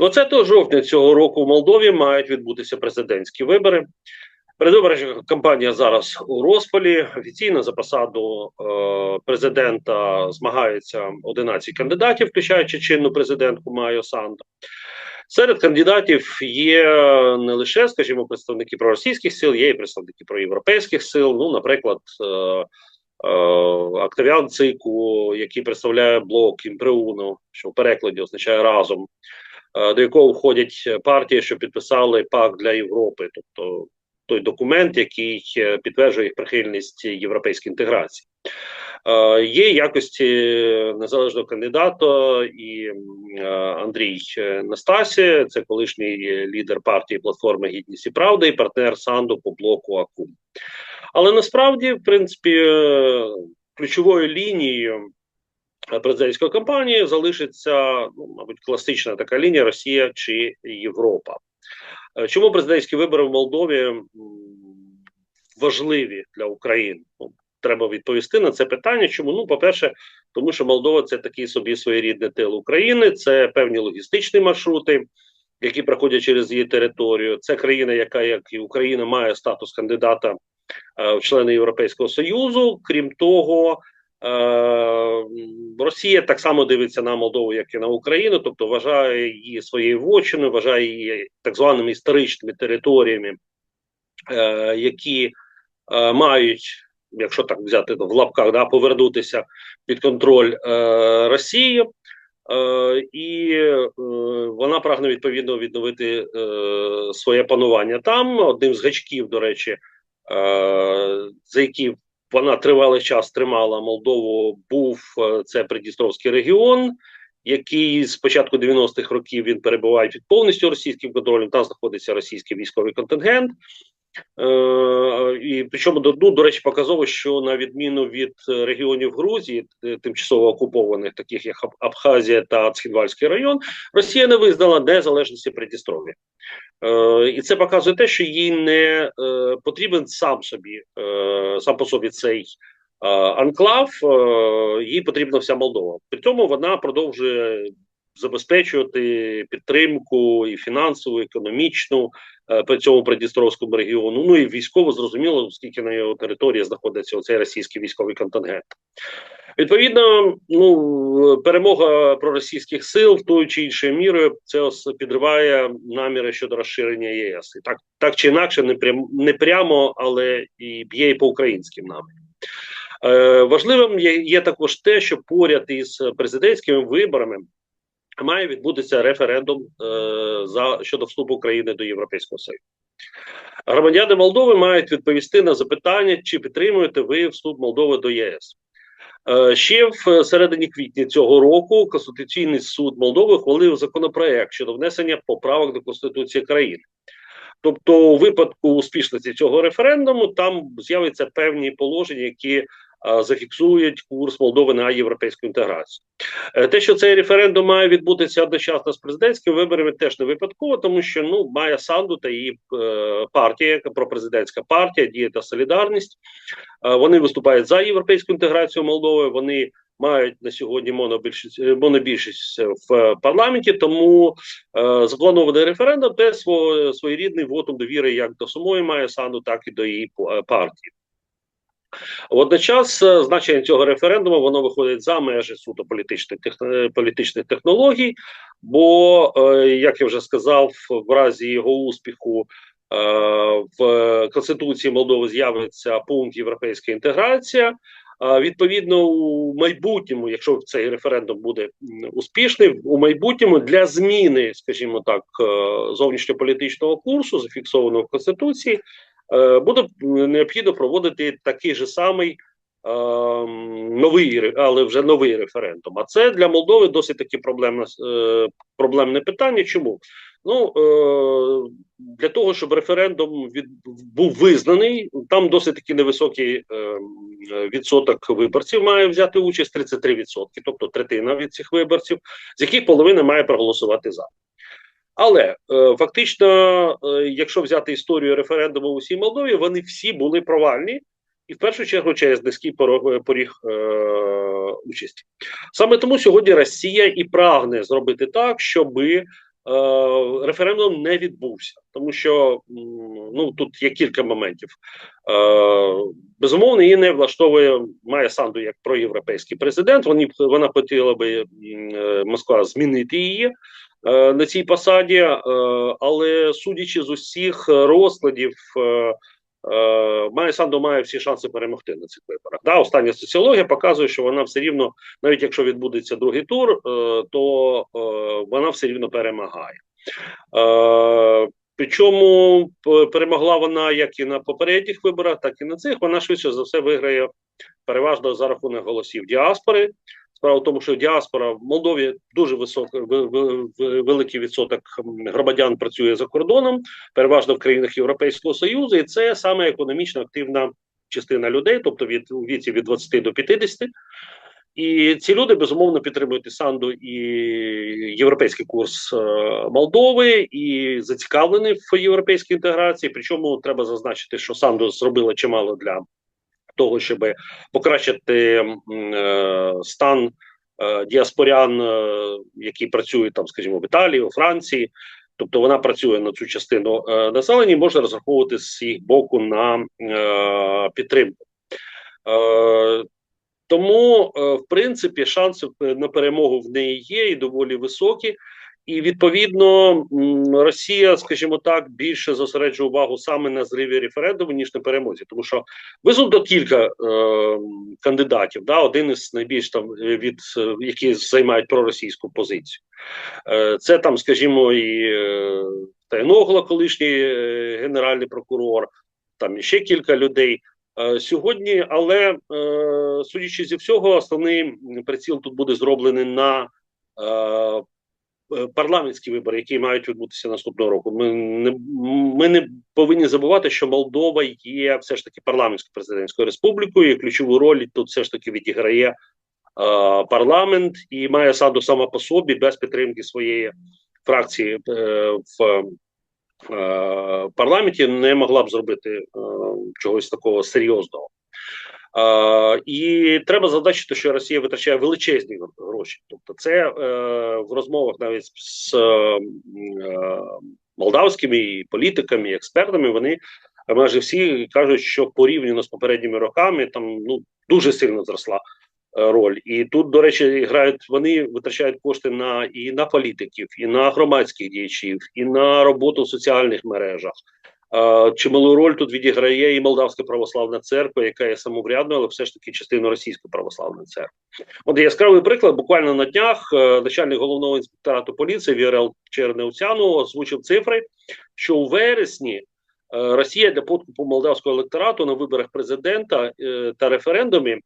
20 жовтня цього року в Молдові мають відбутися президентські вибори. Передвиборча кампанія зараз у розпалі. Офіційно за посаду е, президента змагаються 11 кандидатів, включаючи чинну президентку Майо Санду. Серед кандидатів є не лише, скажімо, представники проросійських сил, є і представники проєвропейських сил. Ну, наприклад, е, е, Актавіан Цику, який представляє блок Імпреуну, що в перекладі означає разом, до якого входять партії, що підписали пакт для Європи, тобто той документ, який е, підтверджує їх прихильність європейській інтеграції. Е, є якості незалежного кандидата і е, Андрій Настасі, це колишній лідер партії платформи Гідність і Правда і партнер Санду по блоку АКУМ. Але насправді, в принципі, ключовою лінією президентської кампанії залишиться, ну, мабуть, класична така лінія Росія чи Європа. Е, чому президентські вибори в Молдові важливі для України? Ну, Треба відповісти на це питання. Чому? Ну, по-перше, тому що Молдова це такий собі своєрідний тил України, це певні логістичні маршрути, які проходять через її територію. Це країна, яка, як і Україна, має статус кандидата е, в члени Європейського Союзу. Крім того, Е, Росія так само дивиться на Молдову, як і на Україну, тобто вважає її своєю вочиною, вважає її так званими історичними територіями, е, які е, мають, якщо так взяти в лапках, да, повернутися під контроль Росії. І вона прагне відповідно відновити своє панування там. Одним з гачків, до речі, за які вона тривалий час тримала Молдову. Був е, це Придністровський регіон, який з початку 90-х років він перебуває під повністю російським контролем. Там знаходиться російський військовий контингент. Е, і причому ну, до речі, показово, що на відміну від регіонів Грузії, е, тимчасово окупованих, таких як Абхазія та Цхідвальський район, Росія не визнала незалежності Придністров'я. Е, І це показує те, що їй не е, потрібен сам собі, е, сам по собі цей е, анклав, е, їй потрібна вся Молдова. При цьому вона продовжує забезпечувати підтримку і фінансову, і економічну е, по цьому Придністровському регіону. Ну і військово зрозуміло, оскільки на його території знаходиться оцей російський військовий контингент. Відповідно, ну перемога проросійських сил в тою чи іншою мірою це підриває наміри щодо розширення ЄС, і так так чи інакше, не прям не прямо, але і б'є і по українським намірам. Е, Важливим є, є також те, що поряд із президентськими виборами має відбутися референдум е, за щодо вступу України до Європейського Союзу. Громадяни Молдови мають відповісти на запитання, чи підтримуєте ви вступ Молдови до ЄС. Е, ще в середині квітня цього року Конституційний суд Молдови ухвалив законопроект щодо внесення поправок до Конституції країни. Тобто, у випадку успішності цього референдуму там з'являться певні положення, які зафіксують курс Молдови на європейську інтеграцію. Е, те, що цей референдум має відбутися одночасно з президентськими виборами, теж не випадково, тому що ну Майя Санду та її е, партія, пропрезидентська партія, діє та солідарність. Е, вони виступають за європейську інтеграцію Молдови. Вони мають на сьогодні монобільшість монобільшість в парламенті, тому е, запланований референдум це своєрідний вотом довіри як до самої Майя Санду, так і до її партії. Водночас е, значення цього референдуму воно виходить за межі суто політичних політичних технологій, бо, е, як я вже сказав, в разі його успіху е, в Конституції Молдови з'явиться пункт європейська інтеграція. Відповідно, у майбутньому, якщо цей референдум буде успішний, у майбутньому для зміни, скажімо так, зовнішньополітичного курсу, зафіксованого в конституції, Е, буде необхідно проводити такий же самий е, новий, але вже новий референдум. А це для Молдови досить таки проблемне е, проблемне питання. Чому? Ну е, для того, щоб референдум від був визнаний, там досить таки невисокий е, відсоток виборців має взяти участь 33%, тобто третина від цих виборців, з яких половина має проголосувати за. Але е, фактично, е, якщо взяти історію референдуму у всій Молдові, вони всі були провальні, і в першу чергу через низький порог, поріг е, участі. Саме тому сьогодні Росія і прагне зробити так, щоб Е, референдум не відбувся, тому що ну тут є кілька моментів. Е, безумовно, її не влаштовує має Санду як проєвропейський президент. Вони вона хотіла би е, Москва змінити її на цій посаді, але судячи з усіх розкладів. Має Санду має всі шанси перемогти на цих виборах. Да, Остання соціологія показує, що вона все рівно, навіть якщо відбудеться другий тур, то вона все рівно перемагає. Причому перемогла вона як і на попередніх виборах, так і на цих. Вона швидше за все виграє переважно за рахунок голосів діаспори. Справа в тому, що діаспора в Молдові дуже високий великий відсоток громадян працює за кордоном, переважно в країнах Європейського Союзу, і це саме економічно активна частина людей, тобто від у віці від 20 до 50. І ці люди безумовно підтримують і Санду і європейський курс е, Молдови і зацікавлені в європейській інтеграції. Причому треба зазначити, що Санду зробила чимало для того, щоб покращити е, стан е, діаспорян, е, які працюють там, скажімо, в Італії, у Франції. Тобто вона працює на цю частину населення, і може розраховувати з їх боку на підтримку. Тому, в принципі, шанси на перемогу в неї є і доволі високі. І відповідно Росія, скажімо так, більше зосереджує увагу саме на зриві референдуму, ніж на перемозі, тому що висунуто кілька е, кандидатів. Да, один із найбільш там від які займають проросійську позицію. Е, Це там, скажімо, і е, Тайногла, колишній е, генеральний прокурор, там ще кілька людей. Е, сьогодні, але е, судячи зі всього, основний приціл тут буде зроблений на е, парламентські вибори, які мають відбутися наступного року. Ми не ми не повинні забувати, що Молдова є все ж таки парламентською президентською республікою. і Ключову роль тут все ж таки відіграє е, парламент і має саду сама по собі без підтримки своєї фракції е, в Е, парламенті не могла б зробити е, чогось такого серйозного. Е, і треба задачити, що Росія витрачає величезні гроші. Тобто, це в розмовах навіть з молдавськими політиками, і експертами, вони майже всі кажуть, що порівняно з попередніми роками там ну дуже сильно зросла Е, роль. І тут, до речі, грають вони витрачають кошти на і на політиків, і на громадських діячів, і на роботу в соціальних мережах. Чималу роль тут відіграє і Молдавська православна церква, яка є самоврядною, але все ж таки частиною російської православної церкви. От яскравий приклад. Буквально на днях uh, начальник головного інспекторату поліції Вірел Чернеуцяну озвучив цифри, що у вересні uh, Росія для подкупу молдавського електорату на виборах президента та референдумі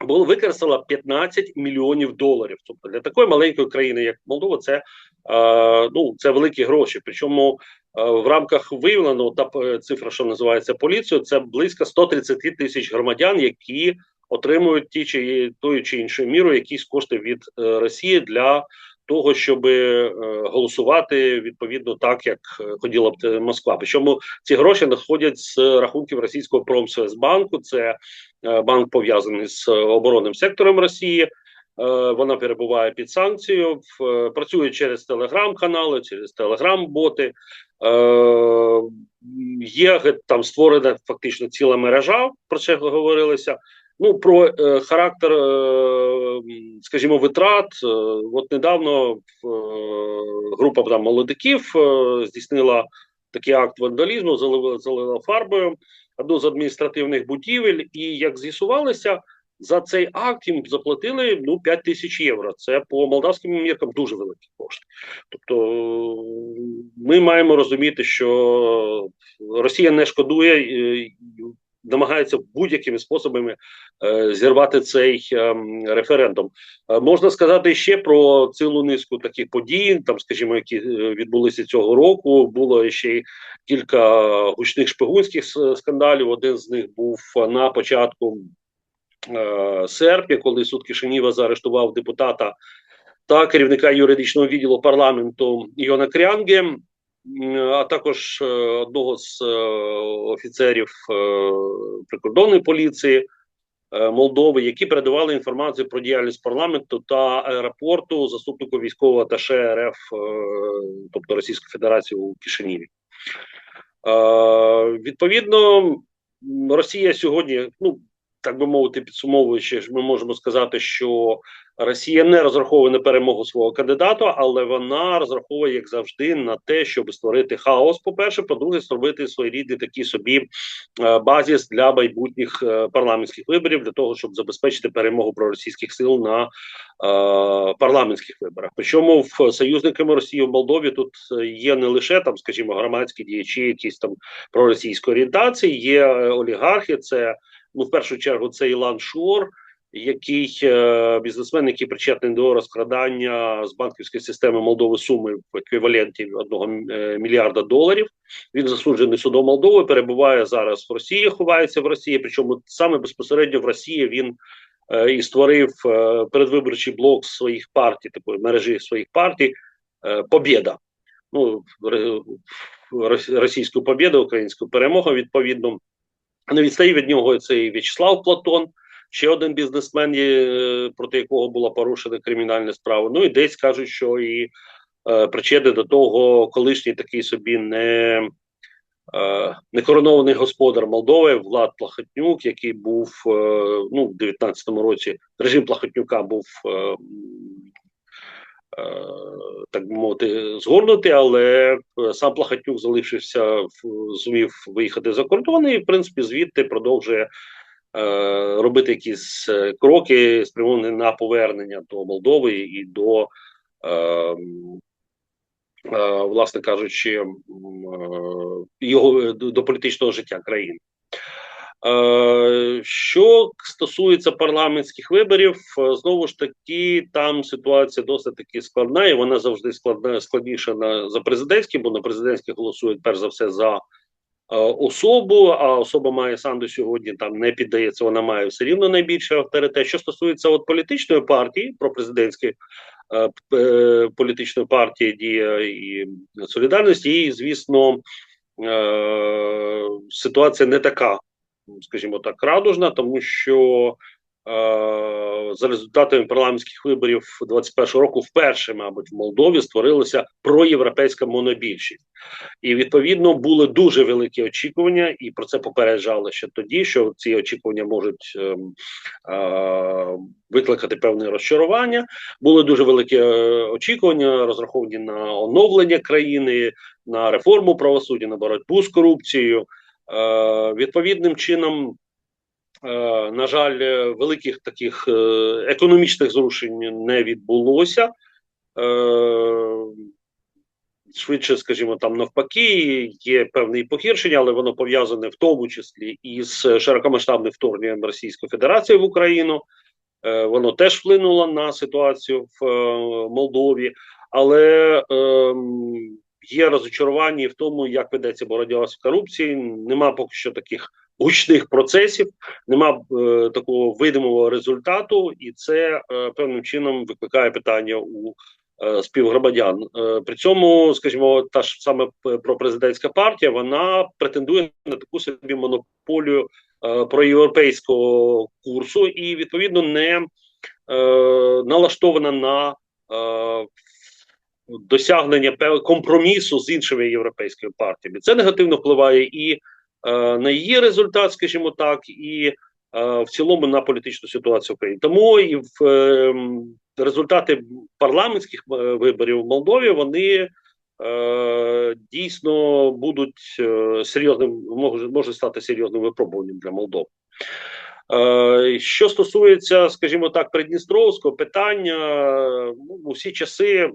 було використала 15 мільйонів доларів. Тобто для такої маленької країни, як Молдова, це е, ну це великі гроші. Причому е, в рамках виявлено та е, цифра, що називається поліцією, це близько 130 тисяч громадян, які отримують ті чи тою чи іншою мірою якісь кошти від е, Росії для того, щоб е, голосувати відповідно так, як е, хотіла б Москва. Причому ці гроші надходять з рахунків російського промсвязбанку. Це е, банк пов'язаний з оборонним сектором Росії. Вона перебуває під санкцією, працює через телеграм-канали, через телеграм-боти. Є там створена фактично ціла мережа, про це говорилося. Ну про е, характер, е, скажімо, витрат. Е, от недавно е, група там молодиків е, здійснила такий акт вандалізму, залила, залила фарбою одну з адміністративних будівель, і як з'ясувалося, за цей акт їм заплатили ну 5 тисяч євро. Це по молдавським міркам дуже великі кошти. Тобто ми маємо розуміти, що Росія не шкодує. Е, намагаються будь-якими способами е, зірвати цей е, референдум. Можна сказати ще про цілу низку таких подій, там, скажімо, які відбулися цього року. Було ще кілька гучних шпигунських скандалів. Один з них був на початку серпня, коли суд Кишиніва заарештував депутата. Та керівника юридичного відділу парламенту Йона Крянге а також е, одного з е, офіцерів е, прикордонної поліції. е, Молдови, які передавали інформацію про діяльність парламенту та аеропорту заступнику військового аташе РФ, е, тобто Російської Федерації у Кишиніві. Е, Відповідно, Росія сьогодні, ну так би мовити, підсумовуючи, ми можемо сказати, що Росія не розраховує на перемогу свого кандидата, але вона розраховує, як завжди, на те, щоб створити хаос. По перше, по-друге, зробити своєрідний такий собі е, базіс для майбутніх е, парламентських виборів, для того, щоб забезпечити перемогу проросійських сил на е, парламентських виборах. Причому в союзниками Росії в Молдові тут е, є не лише там, скажімо, громадські діячі, якісь там проросійської орієнтації, є олігархи. Це ну в першу чергу це Ілан Шуор, який е, бізнесмен, який причетний до розкрадання з банківської системи Молдови суми в еквіваленті одного е, мільярда доларів. Він засуджений судом Молдови, перебуває зараз в Росії, ховається в Росії. Причому саме безпосередньо в Росії він е, і створив передвиборчий блок своїх партій, типу мережі своїх партій. Побєда. Ну, російську побєду, українську перемогу, відповідно. Не відстає від нього цей В'ячеслав Платон, ще один бізнесмен, проти якого була порушена кримінальна справа. Ну і десь кажуть, що і е, причетний до того колишній такий собі не, е, некоронований господар Молдови Влад Плахотнюк, який був е, ну, в 19-му році режим Плахотнюка був. Е, е, так би мовити, згорнути, але е, сам Плахатнюк залишився, зумів виїхати за кордон і, в принципі, звідти продовжує е, робити якісь е, кроки, спрямовані на повернення до Молдови і до, е, е, власне кажучи, е, його е, до політичного життя країни. Е, Що стосується парламентських виборів, е, знову ж таки, там ситуація досить таки складна, і вона завжди складна складніша на за президентські, бо на президентські голосують перш за все за е, особу. А особа має сам до сьогодні там не піддається. Вона має все рівно найбільший авторитет. Що стосується от політичної партії, про президентські політичної партії дія і солідарність, її, звісно, ситуація не така скажімо так, радужна, тому що е, за результатами парламентських виборів 21 року вперше, мабуть, в Молдові створилася проєвропейська монобільшість, і відповідно були дуже великі очікування, і про це попереджали ще тоді, що ці очікування можуть е, е, викликати певне розчарування. Були дуже великі е, очікування, розраховані на оновлення країни, на реформу правосуддя, на боротьбу з корупцією. Е, відповідним чином, е, на жаль, великих таких е, економічних зрушень не відбулося. Швидше, скажімо, там навпаки, є певне погіршення, але воно пов'язане в тому числі із широкомасштабним вторгненням Російської Федерації в Україну. Воно теж вплинуло на ситуацію в Молдові, але ем, є розочарування в тому, як ведеться боротьба з корупцією. Нема поки що таких гучних процесів, нема е, такого видимого результату, і це е, певним чином викликає питання у е, співгромадян. Е, при цьому, скажімо, та ж саме п- пропрезидентська партія вона претендує на таку собі монополію е, проєвропейського курсу і відповідно не е, налаштована на е, досягнення компромісу з іншими європейськими партіями. Це негативно впливає і е, на її результат, скажімо так, і е, в цілому на політичну ситуацію в Україні. Тому і в е, результати парламентських е, виборів в Молдові вони. Е, дійсно будуть е, серйозним, можуть стати серйозним випробуванням для Молдови. Що стосується, скажімо так, Придністровського питання, ну, у всі часи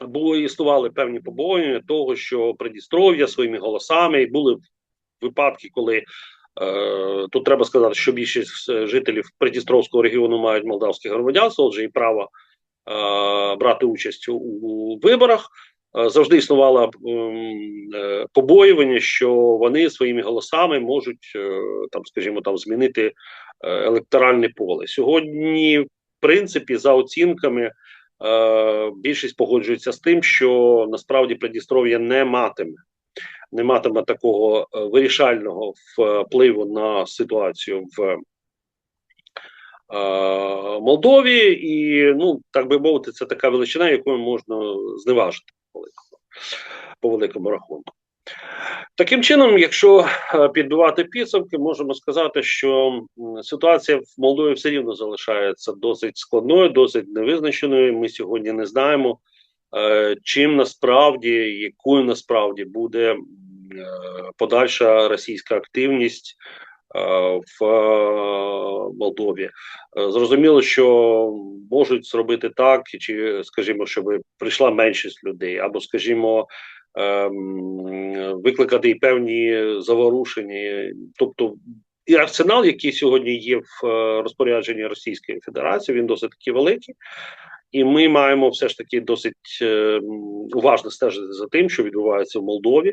було існували певні побоювання того, що Придністров'я своїми голосами і були випадки, коли е, тут треба сказати, що більшість е, жителів Придністровського регіону мають молдавське громадянство, отже, і право е, брати участь у, у виборах. Е, Завжди існувало е, побоювання, що вони своїми голосами можуть е, там, скажімо, там змінити е, електоральне поле. Сьогодні, в принципі, за оцінками, більшість погоджується з тим, що насправді Придністров'я не матиме. Не матиме такого е, вирішального впливу на ситуацію в Молдові, і ну так би мовити, це така величина, якою можна зневажити по великому рахунку. Таким чином, якщо е, підбивати підсумки, можемо сказати, що ситуація в Молдові все рівно залишається досить складною, досить невизначеною. Ми сьогодні не знаємо, е, чим насправді, якою насправді буде е, подальша російська активність в Молдові. Зрозуміло, що можуть зробити так, чи скажімо, щоб прийшла меншість людей, або скажімо. Ем, викликати і певні заворушення, тобто і арсенал, який сьогодні є в е, розпорядженні Російської Федерації, він досить таки великий, і ми маємо все ж таки досить е, уважно стежити за тим, що відбувається в Молдові,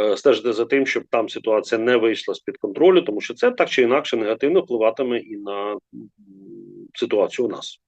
е, стежити за тим, щоб там ситуація не вийшла з під контролю, тому що це так чи інакше негативно впливатиме і на ситуацію у нас.